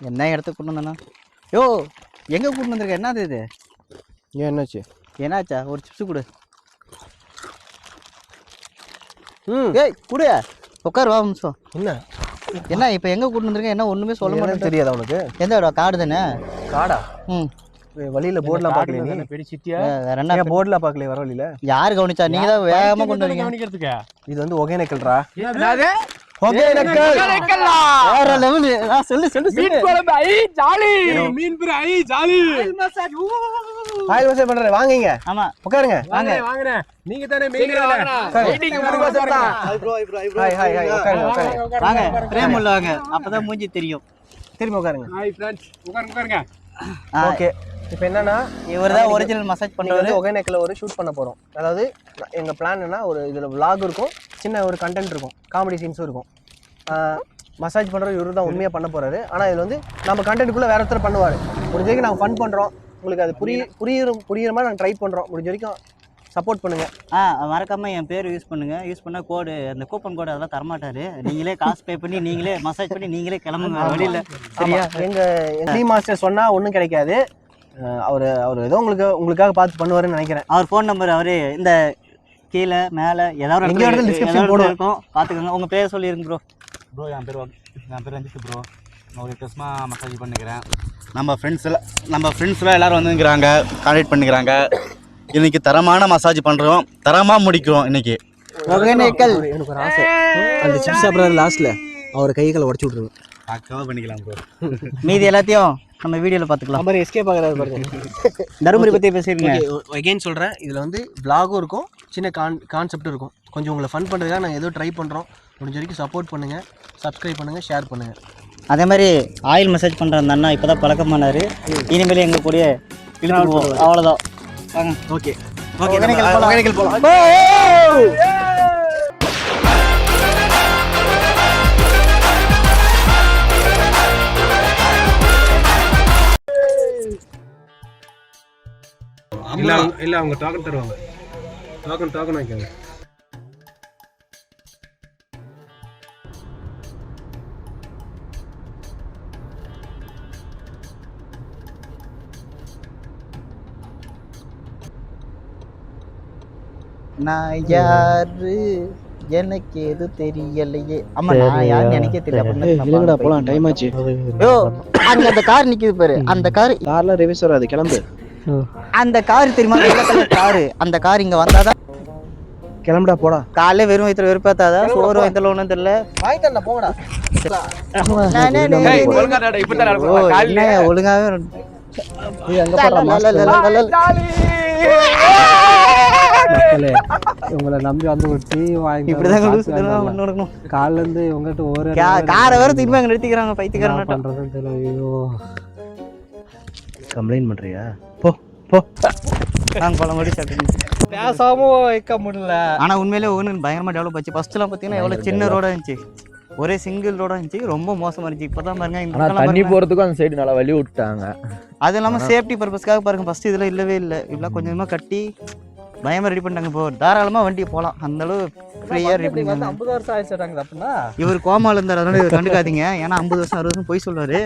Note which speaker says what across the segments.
Speaker 1: என்ன இடத்துக்கு கொண்டு வந்தேண்ணா யோ எங்கே கூட்டு வந்திருக்க? என்னது இது?
Speaker 2: ஏன் என்னாச்சு?
Speaker 1: என்னாச்சா? ஒரு சிப்ஸ் கொடு.
Speaker 2: ம்.
Speaker 1: ஏய் கொடு. உட்காரு வா நிமிஷம்.
Speaker 2: என்ன?
Speaker 1: என்ன இப்போ எங்கே கூட்டு வந்திருக்க? என்ன ஒன்றுமே சொல்ல மாட்டேன்
Speaker 2: தெரியாதா உனக்கு?
Speaker 1: எந்த இடம்? காடு தானே?
Speaker 2: காடா?
Speaker 1: ம்.
Speaker 2: வழியில போர்டில் பார்க்கல நீ?
Speaker 3: பிடிச்சிட்டியா
Speaker 1: வே- வேற என்ன
Speaker 2: ஏன் போர்டில் பார்க்கல வர வழியில?
Speaker 1: யார் கவனிச்சா? நீங்கள் தான் வேகமாக கொண்டு
Speaker 3: கவனிக்கிறதுக்கு?
Speaker 2: இது வந்து ஒகேனக்கல்ரா
Speaker 3: என்னது
Speaker 2: வாங்கிங்க.
Speaker 1: ஆமாம்
Speaker 2: உட்காருங்க
Speaker 3: வாங்க. வாங்குறேன். நீங்க தானே மெயின்
Speaker 1: வாங்க பிரேம் உள்ள வாங்க. அப்பதான் மூஞ்சி தெரியும்.
Speaker 2: திரும்பி உட்காருங்க.
Speaker 3: ஹாய் ஃப்ரெண்ட்ஸ் உட்காருங்க உட்காருங்க.
Speaker 2: ஓகே இப்போ என்னன்னா
Speaker 1: இவர் தான் ஒரிஜினல் மசாஜ் பண்ணுறது
Speaker 2: வந்து ஒகேனக்கல்ல ஒரு ஷூட் பண்ண போறோம். அதாவது ந- எங்க பிளான் என்ன ஒரு இதுல vlog இருக்கும் சின்ன ஒரு கண்டென்ட் இருக்கும் காமெடி சீன்ஸும் இருக்கும். மசாஜ் பண்றது இவரு தான் உண்மையா பண்ண போறாரு. ஆனா இதுல வந்து நம்ம கண்டென்ட்டுக்குள்ள வேற ஒருத்தர் பண்ணுவாரு. முடிஞ்ச வரைக்கும் நாங்க ஃபன் பண்றோம். உங்களுக்கு அது புரிய புரியுற புரியுற மாதிரி நாங்கள் ட்ரை பண்றோம். முடிஞ்ச வரைக்கும் சப்போர்ட் பண்ணுங்க.
Speaker 1: ஆ மறக்காம என் பேர் யூஸ் பண்ணுங்க. யூஸ் பண்ண கோடு அந்த கூப்பன் கோடு அதெல்லாம் தரமாட்டாரு. நீங்களே காசு பே பண்ணி நீங்களே மசாஜ் பண்ணி நீங்களே கிளம்புங்க. வழியில. சரியா?
Speaker 2: எங்க எங்க டீ மாஸ்டர் சொன்னா ஒன்றும் கிடைக்காது. அவரு அவர் ஏதோ உங்களுக்கு உங்களுக்காக பார்த்து பண்ணுவாருன்னு நினைக்கிறேன்.
Speaker 1: அவர் ஃபோன் நம்பர் அவரு இந்த கீழே மேலே ஏதாவது
Speaker 2: எங்க
Speaker 1: இடத்துல ஒரு
Speaker 2: போடுவோம்.
Speaker 1: இருக்கும். பார்த்துக்கோங்க. உங்க பேர் சொல்லிருங்க ப்ரோ
Speaker 4: ப்ரோ என் பேர் என் பேர் ரஞ்சித் ப்ரோ நான் ஒரு வருஷமாக மசாஜ் பண்ணிக்கிறேன். நம்ம ஃப்ரெண்ட்ஸ் எல்லாம் நம்ம ஃப்ரெண்ட்ஸ்லாம் எல்லாரும் வந்துக்கிறாங்க கான்டாக்ட் பண்ணிக்கிறாங்க. இன்னைக்கு தரமான மசாஜ் பண்ணுறோம் தரமாக முடிக்கிறோம் இன்னைக்கு.
Speaker 1: ஒகேனக்கல்
Speaker 2: ஒரு- எனக்கு ஒரு ஆசை. அந்த சிப்ஸ் சாப்பிட்றாரு லாஸ்ட்ல அவர் கைகளை உடச்சு விட்ருங்க
Speaker 4: பண்ணிக்கலாம் ப்ரோ
Speaker 1: மீதி எல்லாத்தையும் நம்ம வீடியோவில் பார்த்துக்கலாம்
Speaker 2: மாதிரி எஸ்கேப் ஆகிறாரு பாருங்க.
Speaker 1: தருமபுரி பற்றி பேசிருங்க
Speaker 2: அகைன் சொல்கிறேன் இதில் வந்து vlog-உம் இருக்கும் சின்ன கான் கான்செப்டும் இருக்கும். கொஞ்சம் உங்களை ஃபன் பண்ணுறதுக்காக நாங்கள் ஏதோ ட்ரை பண்ணுறோம் முடிஞ்ச வரைக்கும் சப்போர்ட் பண்ணுங்கள் சப்ஸ்கிரைப் பண்ணுங்கள் ஷேர் பண்ணுங்கள்
Speaker 1: அதே மாதிரி ஆயில் மசாஜ் பண்ணுற அந்த அண்ணா இப்போ தான் பழக்கமானாரு. இனிமேல் எங்கள் கூடயே அவ்வளோதான்
Speaker 2: ஓகே.
Speaker 1: ஒகேனக்கல்
Speaker 2: போகலாம்
Speaker 3: இல்ல இல்ல அவங்க டோக்கன் தருவாங்க. டோக்கன் டோக்கன் வாங்கிக்கோங்க.
Speaker 1: நான் யாரு? எனக்கு எது தெரியலையே. ஆமா நான் யாருன்னு எனக்கே தெரியல.
Speaker 2: போகலாம் டைம் ஆச்சு.
Speaker 1: யோ அங்க அந்த கார் நிக்குது பாரு. அந்த கார்
Speaker 2: கார்லாம் ரிவர்ஸ் வராது கிளம்பு.
Speaker 1: அந்த கார் தெரியுமா? வெள்ளை கலர் காரு அந்த கார் இங்க வந்தாதான்
Speaker 2: கிளம்புடா போடா.
Speaker 1: காலைல வெறும் வயிற்றுல வெறுப்பாத்தாதா? சோறு வயிற்றுல ஒன்றும் தெரியல.
Speaker 2: வாங்கிட்டா போங்கடா.
Speaker 1: ஒழுங்காவே
Speaker 5: உங்களை நம்பி வந்து ஒரு டீ வாங்கி
Speaker 1: இப்படிதான்.
Speaker 5: காலைல இருந்து உங்ககிட்ட ஒரு
Speaker 1: காரை வேற திரும்பி அங்க நிறுத்திக்கிறாங்க பைத்தியக்காரன்
Speaker 5: பண்றதுன்னு தெரியல ஐயோ.
Speaker 2: கம்ப்ளைண்ட் பண்ணுறியா போ. போ.
Speaker 1: நாங்க பழம் மடி சாப்பிட்டு
Speaker 5: பேசாம வைக்க முடியல.
Speaker 1: ஆனா உண்மையிலே ஒன்று பயங்கரமா டெவலப் ஆச்சு. ஃபர்ஸ்ட் எல்லாம் பாத்தீங்கன்னா எவ்வளவு சின்ன ரோடா இருந்துச்சு. ஒரே சிங்கிள் ரோடா இருந்துச்சு. ரொம்ப மோசமா இருந்துச்சு. இப்பதான் பாருங்க இந்த
Speaker 6: தண்ணி அந்த சைடு நல்லா வழி விட்டாங்க
Speaker 1: அது இல்லாம சேஃப்டி பர்பஸ்க்காக பாருங்க ஃபர்ஸ்ட் இதுல இல்லவே இல்லை. இப்பெல்லாம் கொஞ்சம் கொஞ்சமா கட்டி பயமா ரெடி பண்ணிட்டாங்க. இப்போ தாராளமா வண்டி போலாம். அந்த அளவு ஃப்ரீயா ரெடி பண்ணிட்டாங்க.
Speaker 5: ஐம்பது வருஷம் ஆயிடுச்சாங்க அப்படின்னா?
Speaker 1: இவர் கோமால இருந்தார் அதனால இவர் கண்டுக்காதீங்க. ஏன்னா ஐம்பது வருஷம் அறுபது வருஷம் போய் சொல்லுவாரு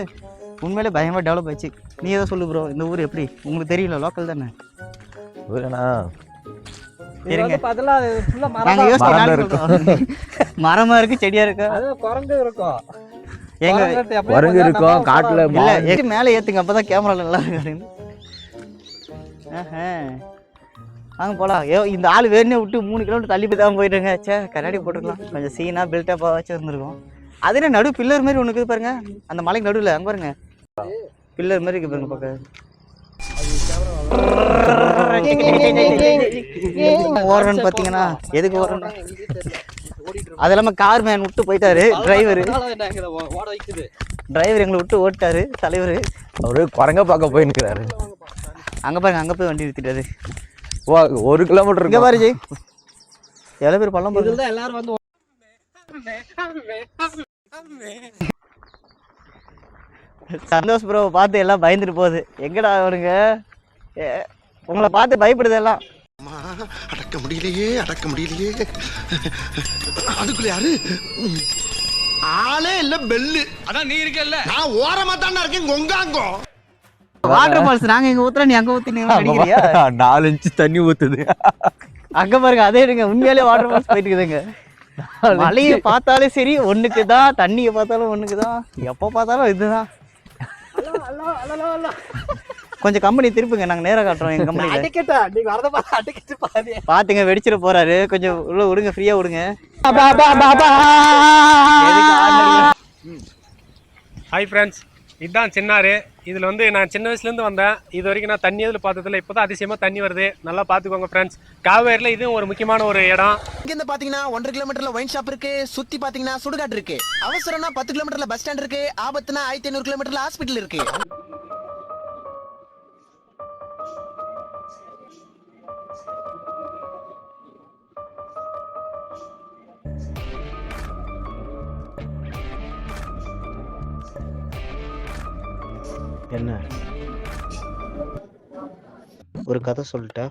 Speaker 1: உண்மையிலே பயங்கரமா டெவலப் ஆச்சு நீ ஏதோ சொல்லு ப்ரோ இந்த ஊர் எப்படி? உங்களுக்கு தெரியல லோக்கல் தானே? நாங்க
Speaker 5: மரம்
Speaker 1: இருக்கு செடியா இருக்கு?
Speaker 5: அது குரங்கு இருக்கும்
Speaker 1: எங்க
Speaker 5: குரங்கு
Speaker 6: இருக்கும், காட்டுல
Speaker 1: இல்ல எது மேல ஏத்துங்க அப்பதான் கேமரா நல்லா இருக்கு ஆஹா. வாங்க போலாம். ஏ இந்த ஆள் வேணே விட்டு மூணு கிலோமீட்டர் தள்ளி போய் தான் போயிட்டுங்க சே கண்ணாடி போட்டுக்கலாம் கொஞ்சம் சீனா பில்டப்பாக வச்சு இருந்திருக்கும் அது என்ன நடு பில்லர் மாதிரி ஒன்று இருக்குது பாருங்க. அந்த மலைக்கு நடுவில் அங்கே பாருங்க. பில்லர் மாதிரி இருக்கு பாருங்க பக்கம் ஓடுறன்னு பார்த்தீங்கன்னா எதுக்கு ஓடுறோம் அது இல்லாமல் கார் மேன் விட்டு போயிட்டாரு டிரைவர் டிரைவர் எங்களை விட்டு ஓட்டாரு தலைவர்.
Speaker 6: அவரு குரங்க பார்க்க போய் நிக்கிறாரு.
Speaker 1: அங்கே பாருங்க அங்கே போய் வண்டி நிறுத்திட்டாரு
Speaker 6: ஓ, ஒரு கிலோமீட்டர்
Speaker 1: இங்கே பாரு ஜெய். எவ்வளோ பேர் பள்ளம்
Speaker 5: எல்லாரும் வந்து
Speaker 1: சந்தோஷ் ப்ரோ பார்த்து எல்லாம் பயந்துட்டு போகுது. எங்கடா அவனுங்க? ஏ, உங்களை பார்த்து பயப்படுது எல்லாம்.
Speaker 7: அடக்க முடியலையே அடக்க முடியலையே. அதுக்குள்ள யாரு? ஆளே இல்ல பெல்லு அதான் நீ இருக்கல்ல. நான் ஓரமா தானே இருக்கேன் கொங்காங்கோ
Speaker 1: வாட்டர் ஃபால்ஸ் நாங்க இங்க ஊத்துறோம் நீ அங்க ஊத்தி நீ அடிக்கிறியா?
Speaker 8: நாலு இன்ச்சு தண்ணி ஊத்துது.
Speaker 1: அங்க பாருங்க அதே எடுங்க உண்மையாலே வாட்டர் ஃபால்ஸ் போயிட்டு இருக்குதுங்க மலையை பார்த்தாலே சரி ஒண்ணுக்கு தான் தண்ணியை பார்த்தாலும் ஒண்ணுக்கு தான் எப்போ பார்த்தாலும் இதுதான். கொஞ்சம் கம்பெனி திருப்புங்க நாங்க நேரா காட்டுறோம் எங்க கம்பெனில
Speaker 2: அடிக்கட்டா நீங்க வரத பார்த்து அடிக்கட்டு பாரு
Speaker 1: பாத்துங்க வெடிச்சிட போறாரு. கொஞ்சம் உள்ள விடுங்க ஃப்ரீயா விடுங்க.
Speaker 9: ஹாய் ஃப்ரெண்ட்ஸ் இதுதான் சின்னாறு. இதில் வந்து நான் சின்ன வயசுலேருந்து வந்தேன். இது வரைக்கும் நான் தண்ணி எதில் பார்த்ததில்ல. இப்போ தான் அதிசயமாக தண்ணி வருது. நல்லா பார்த்துக்கோங்க ஃப்ரெண்ட்ஸ் காவேரியில் இதுவும் ஒரு முக்கியமான ஒரு இடம்.
Speaker 7: இங்கேருந்து பார்த்தீங்கன்னா ஒன்றரை கிலோமீட்டர்ல ஒயின் ஷாப் இருக்கு. சுத்தி பார்த்தீங்கன்னா சுடுகாடு இருக்கு. அவசரம்னா பத்து கிலோமீட்டர்ல பஸ் ஸ்டாண்ட் இருக்கு. ஆபத்துனா ஆயிரத்தி ஐநூறு கிலோமீட்டர்ல ஹாஸ்பிட்டல் இருக்கு.
Speaker 2: என்ன? ஒரு கதை சொல்லிட்டா.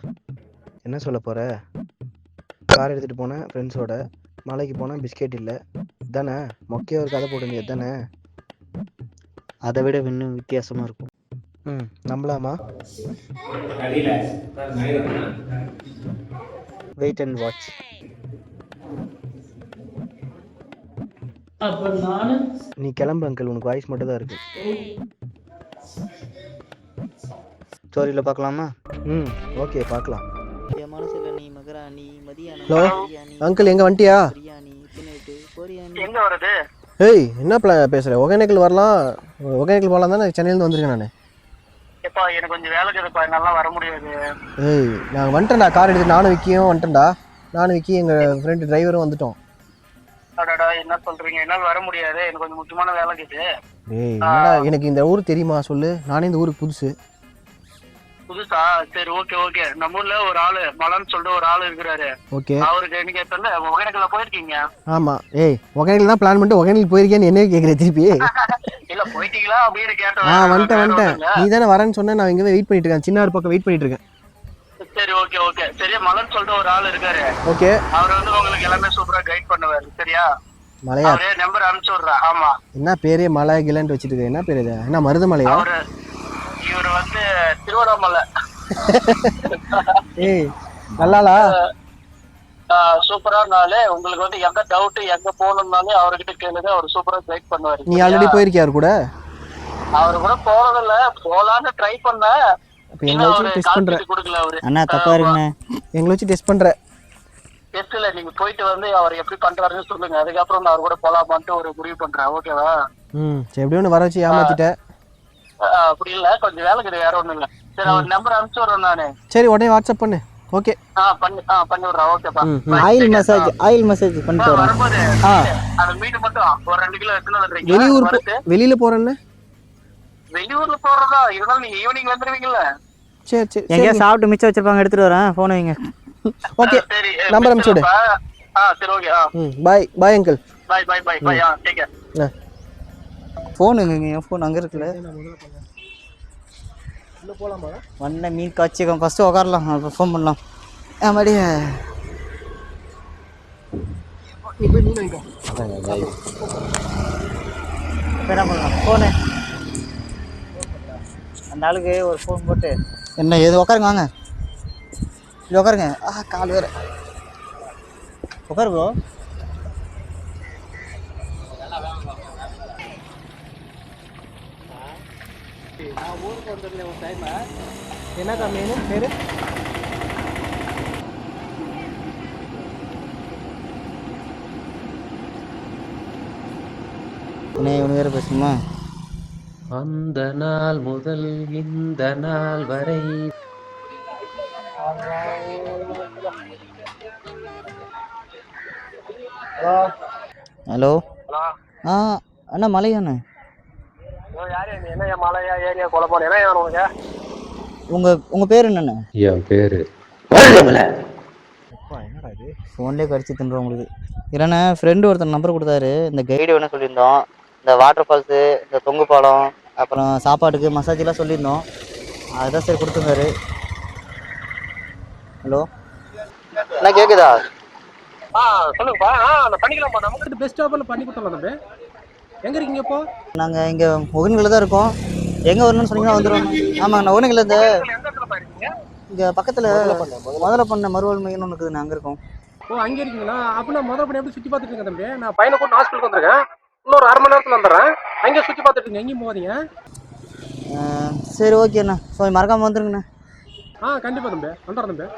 Speaker 2: என்ன சொல்ல போற? கார் எடுத்துட்டு போனேன் ஃப்ரெண்ட்ஸோட மலைக்கு போனேன் பிஸ்கெட் இல்லை. தானே மொக்கையாக ஒரு கதை போடுங்க தானே?
Speaker 1: அதை விட இன்னும் வித்தியாசமா இருக்கும்.
Speaker 2: ம் நம்பலாமா? வெயிட் அண்ட் வாட்ச் நீ கிளம்பு அங்கிள் உனக்கு வாய்ஸ் மட்டும் தான் இருக்கு.
Speaker 1: ஸ்டோரியில பார்க்கலாமா?
Speaker 2: ம் ஓகே பார்க்கலாம்.
Speaker 1: என் மனசுல நீ மகராணி மதியானம்
Speaker 2: ஹலோ அங்கிள் எங்க வந்துட்டியா?
Speaker 1: பிரியாணி தின்னுட்டு பொரியாணி
Speaker 9: எங்கே வருது
Speaker 2: ஏய் என்ன பிளா பேசுற? ஒகேனக்கல் வரலாம். ஒகேனக்கல் போகலாம் தானே சென்னையிலேருந்து வந்திருக்கேன் நான்.
Speaker 9: எப்பா எனக்கு கொஞ்சம் வேலை இருக்குதுப்பா. என்னால் வர முடியாது.
Speaker 2: ஏய் நான் வந்துட்டேன்டா. கார் எடுத்துட்டு நானும் விக்கியும் வந்துட்டேன்டா. நானும் விக்கி எங்கள் ஃப்ரெண்டு டிரைவரும் வந்துட்டோம்.
Speaker 9: அடடா என்ன சொல்கிறீங்க என்னால் வர முடியாது. எனக்கு கொஞ்சம் முக்கியமான வேலை இருக்குது.
Speaker 2: ஏய் என்னடா எனக்கு இந்த ஊர் தெரியுமா? சொல்லு. நானே இந்த ஊருக்கு புதுசு.
Speaker 9: புதுசா? சரி ஓகே ஓகே. நம்ம ஊர்ல ஒரு ஆளு மலன்னு சொல்லிட்டு ஒரு ஆளு இருக்கிறாரு.
Speaker 2: ஓகே.
Speaker 9: அவருக்கு நீங்க சொல்ல ஒகேனக்கல்ல போயிருக்கீங்க?
Speaker 2: ஆமாம் ஏய் ஒகேனக்கல் தான் பிளான் பண்ணிட்டு ஒகேனக்கல் போயிருக்கேன்னு என்ன கேட்குற திருப்பி.
Speaker 9: இல்ல போயிட்டீங்களா அப்படின்னு கேட்டேன்.
Speaker 2: ஆ வந்துட்டேன் வந்துட்டேன். நீ தானே வரேன்னு சொன்ன நான் இங்கே வெயிட் பண்ணிட்டு இருக்கேன். சின்ன பக்கம் வெயிட் பண்ணிட்டு இருக்கேன்.
Speaker 9: சரி ஓகே ஓகே. சரியா மலன் சொல்லிட்டு ஒரு ஆள் இருக்காரு.
Speaker 2: ஓகே.
Speaker 9: அவர் வந்து உங்களுக்கு எல்லாமே சூப்பரா கைட் பண்ணுவாரு. சரியா?
Speaker 2: மலையா?
Speaker 9: அவரே நம்பர் அனுப்பிச்சு விடுறேன் ஆமா.
Speaker 2: என்ன பேரே மலை கிலன்ட்டு வச்சுட்டு இருக்க என்ன பேர் இது? என்ன மருதமலையா?
Speaker 9: அவரு இவர் வந்து திருவண்ணாமலை.
Speaker 2: ஏய் நல்லாளா?
Speaker 9: சூப்பரான ஆளு உங்களுக்கு வந்து எந்த டவுட் எங்க போகணும்னாலே அவர்கிட்ட கேளுங்க அவர் சூப்பரா கைட் பண்ணுவாரு.
Speaker 2: நீ ஆல்ரெடி போயிருக்கியா அவர் கூட?
Speaker 9: அவரு கூட போறதில்ல போலான்னு ட்ரை பண்ண
Speaker 2: அப்போ எங்களை வச்சு டெஸ்ட்
Speaker 9: கொடுக்கல அவரு.
Speaker 1: அண்ணா தப்பா இருக்குண்ணே
Speaker 2: எங்களை வச்சு டெஸ்ட் பண்ணுற
Speaker 9: டெஸ்ட்ல நீங்க போயிட்டு வந்து அவர் எப்படி பண்றாருன்னு சொல்லுங்க. அதுக்கப்புறம் நான் அவர் கூட போலாமான்ட்டு ஒரு முடிவு பண்றேன். ஓகேவா?
Speaker 2: ம் சரி எப்படியும் ஒன்று வர வச்சு ஏமாத்திட்டேன்
Speaker 9: அப்படி இல்ல. கொஞ்சம் வேலை கிடையாது வேற ஒண்ணும் இல்ல. சரி அவர் நம்பர் அனுப்பிச்சு விடுறேன் நானு.
Speaker 2: சரி உடனே வாட்ஸ்அப் பண்ணு. ஓகே
Speaker 9: ஆ பண்ணி ஆ பண்ணி விடுறேன். ஓகேப்பா.
Speaker 1: ஆயில் மசாஜ் ஆயில் மசாஜ் பண்ணிட்டு வரேன்.
Speaker 9: வரும்போது
Speaker 1: ஆ.
Speaker 9: அந்த மீன் மட்டும் ஒரு ரெண்டு கிலோ எடுத்துன்னு வந்துடுறீங்க
Speaker 2: வெளியூர். வெளியில போறேன்னு
Speaker 9: வெளியூர்ல போறதா? இருந்தாலும் நீங்க ஈவினிங் வந்துருவீங்கல்ல.
Speaker 2: சரி சரி
Speaker 1: எங்கேயா சாப்பிட்டு மிச்சம் வச்சிருப்பாங்க எடுத்துட்டு வரேன். போன வைங்க.
Speaker 2: ஓகே
Speaker 9: ஆ, சரி
Speaker 2: நம்பர் அனுப்பிச்சு விடு.
Speaker 9: ஆ சரி ஓகே ஆ.
Speaker 2: ம் bye bye uncle
Speaker 9: bye bye bye bye ஆ டேக் கேர்
Speaker 1: ஃபோனுங்க என் ஃபோன் அங்கே இருக்குல்ல. வண்ண மீன் காய்ச்சிக்கம் ஃபஸ்ட்டு உட்காரலாம் அப்புறம் ஃபோன் பண்ணலாம். இப்போ என்ன பண்ணலாம்? ஃபோனு அந்த ஆளுக்கு ஒரு ஃபோன் போட்டு. என்ன ஏது உட்காருங்க வாங்க. இது உட்காருங்க ஆ கால் வேறு. உட்காரு ப்ரோ
Speaker 2: என்னக்கா மீன்? பேரு?
Speaker 1: என்ன இவனு வேறு பேசணுமா?
Speaker 8: அந்த நாள் முதல் இந்த நாள் வரை
Speaker 1: ஹலோ. ஆ அண்ணா மலையாண்ணே?
Speaker 9: யாரு? நீ என்ன என் மலையா ஏரியா கொலை போன? என்ன வேணும் உனக்கு?
Speaker 1: உங்கள் உங்கள் பேர் என்னண்ணே?
Speaker 8: என் பேரு.
Speaker 1: ஃபோன்லேயே கடிச்சு தின்றோம் உங்களுக்கு. இல்லைண்ணே ஃப்ரெண்டு ஒருத்தர் நம்பர் கொடுத்தாரு. இந்த கைடு வேணும் சொல்லியிருந்தோம். இந்த வாட்டர் ஃபால்ஸு இந்த தொங்கு பாலம் அப்புறம் சாப்பாட்டுக்கு மசாஜ்லாம் சொல்லியிருந்தோம். அதுதான் சரி கொடுத்துருந்தாரு. ஹலோ. என்ன கேட்குதா
Speaker 3: ஆ சொல்லுங்கப்பா. ஆ பண்ணிக்கலாம்ப்பா. நமக்கு பெஸ்ட் ஆஃபரில் பண்ணி கொடுத்துடலாம் தம்பி. எங்கே இருக்கீங்க இப்போ?
Speaker 1: நாங்கள் இங்கே ஒகன்களில் தான் இருக்கோம். எங்கே வரணும்னு சொன்னீங்கன்னா வந்துடுவோம் ஆமாங்க நான்
Speaker 3: இருக்கீங்க?
Speaker 1: இங்கே பக்கத்தில் முதல்ல பண்ண மறுவாழ் மையம்னு ஒன்று இருக்குது அங்கே இருக்கோம்.
Speaker 3: ஓ அங்கே இருக்கீங்களா? அப்போ நான் பண்ணி எப்படி சுற்றி பார்த்துட்டு இருக்கேன் தம்பி? நான் பையனை கூட்டு ஹாஸ்பிட்டலுக்கு வந்திருக்கேன். இன்னொரு அரை மணி நேரத்தில் வந்துடுறேன். அங்கே சுற்றி பார்த்துட்டு இருக்கீங்க. எங்கேயும் போகாதீங்க.
Speaker 1: சரி ஓகேண்ணா ஸோ மறக்காமல் வந்துருங்கண்ணா.
Speaker 3: ஆ கண்டிப்பாக தம்பி. வந்துடுறேன் தம்பி.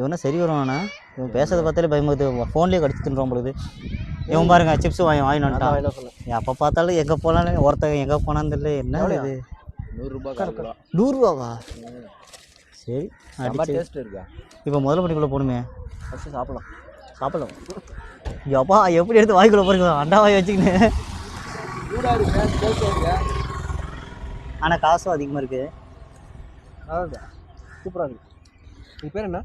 Speaker 1: இவனா சரி வருவானா? இவன் பேசுறத பார்த்தாலே பயமுது ஃபோன்லேயே கடிச்சு தின்றான் பொழுது இவன் பாருங்க சிப்ஸ் வாங்கி வாங்கி வந்துட்டான். எப்போ பார்த்தாலும் எங்கே போனாலும் ஒருத்தன் எங்கே போனான்னு தெரியல. என்ன இது?
Speaker 5: நூறுரூபா
Speaker 1: நூறுரூவாவா? சரி
Speaker 5: டேஸ்ட் இருக்கா?
Speaker 1: இப்போ முதல்ல பண்ணிக்குள்ளே போகணுமே.
Speaker 5: ஃபஸ்ட்டு சாப்பிடலாம்.
Speaker 1: சாப்பிடலாம். எப்பா எப்படி எடுத்து வாய்க்குள்ள போறீங்க அண்டா வாய் வச்சுக்கின்னு ஆனால் காசும் அதிகமாக இருக்குது
Speaker 2: சூப்பராக இருக்கு. உங்கள் பேர் என்ன?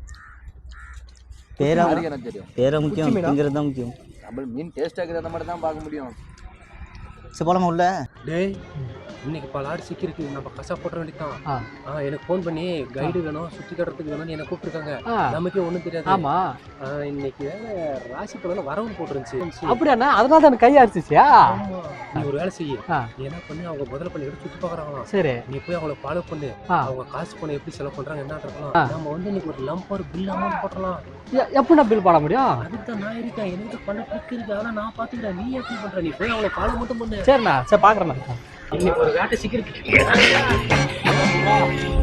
Speaker 1: பேரா
Speaker 5: எனக்கு தெரியும்.
Speaker 1: பேரா முக்கியம்
Speaker 2: குச்சி மீனா?
Speaker 1: திங்கிறது தான் முக்கியம்.
Speaker 5: நம்ம மீன் டேஸ்ட்டாக இருக்கிறத மட்டும் தான் பார்க்க முடியும்.
Speaker 1: சரி போலாமா உள்ள?
Speaker 3: டேய் இன்னைக்கு பல ஆடு சிக்கிருக்கு நம்ம கசா போட்ட வேண்டியதான்
Speaker 5: ஆ.
Speaker 3: எனக்கு ஃபோன் பண்ணி கைடு வேணும் சுற்றி கட்டுறதுக்கு வேணும்னு என்ன கூப்பிட்டுருக்காங்க. நமக்கே ஒன்றும் தெரியாது.
Speaker 5: ஆமா.
Speaker 3: இன்னைக்கு வேற ராசி பலன் வரவு போட்டுருந்துச்சு.
Speaker 5: அப்படியாண்ணா? அதனால தான் எனக்கு கை அடிச்சிச்சியா
Speaker 3: ஆமா. நீ ஒரு வேலை செய்ய. என்ன பண்ணி? அவங்க முதல்ல பண்ணி எடுத்து சுற்றி பார்க்குறாங்களாம்
Speaker 5: சரி.
Speaker 3: நீ போய் அவங்கள ஃபாலோ பண்ணு. அவங்க காசு பணம் எப்படி செலவு பண்றாங்க என்ன. இருக்கலாம் நம்ம வந்து இன்னைக்கு ஒரு லம்பர் பில் அமௌண்ட் போட்டலாம்
Speaker 5: எப்படி நான் பில் போட முடியும்?
Speaker 3: அதுதான் நான் இருக்கேன் எனக்கு பண்ண ட்ரிக் இருக்கு அதெல்லாம் நான் பாத்துக்கிறேன் நீ எப்படி பண்ற. நீ போய் அவங்கள ஃபாலோ மட்டும் பண்ணு.
Speaker 5: சரிண்ணா. சரி பார்க்குறேண்ணா
Speaker 3: இன்னைக்கு ஒரு வேட்டை சிக்கிருக்கு